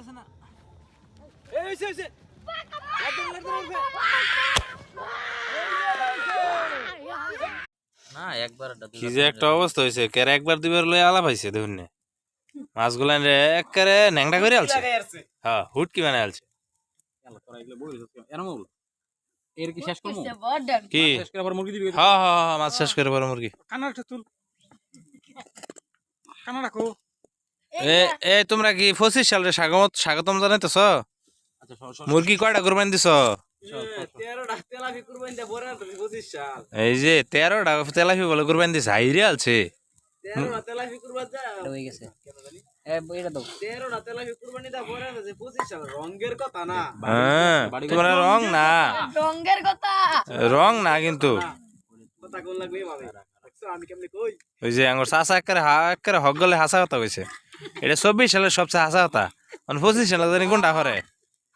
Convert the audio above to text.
উঠতেছে না। এই হইছে হইছে না একবার কি যে একটা অবস্থা হয়েছে কেরে একবার দুবার লই আলাপ হয়েছে দেখুন না। মাছগুলা একবারে ন্যাংটা করে আলছে। হ্যাঁ হুটকি বানায় আলছে। এর কি শেষ করব? কি? শেষ করে আবার মুরগি দিবি। হ্যাঁ হ্যাঁ হ্যাঁ মাছ শেষ করে পরে মুরগি। কানাটা তুল। কানা রাখো এ এ তোমরা কি পঁচিশ সালে স্বাগত স্বাগতম জানাইতেছ? আচ্ছা সর, সর, মুরগি কয়টা কোরবানি দিছ? এই যে তেরোটা তেলাফি বলে কোরবানি দিছে হাইরে হয়ে আছে পঁচিশ সাল রঙের কথা না। হ্যাঁ তোমরা রং না। রং না কিন্তু। কথা কোন লাগবে ভাবে দেখছ আমি কেমনে কই? ওই যে আঙ্গুর চাষা একেবারে হক গলে হাসা কথা কইছে। এটা চব্বিশ সালের সবচেয়ে হাসা মানে পঁচিশ সালে জানি কোনটা করে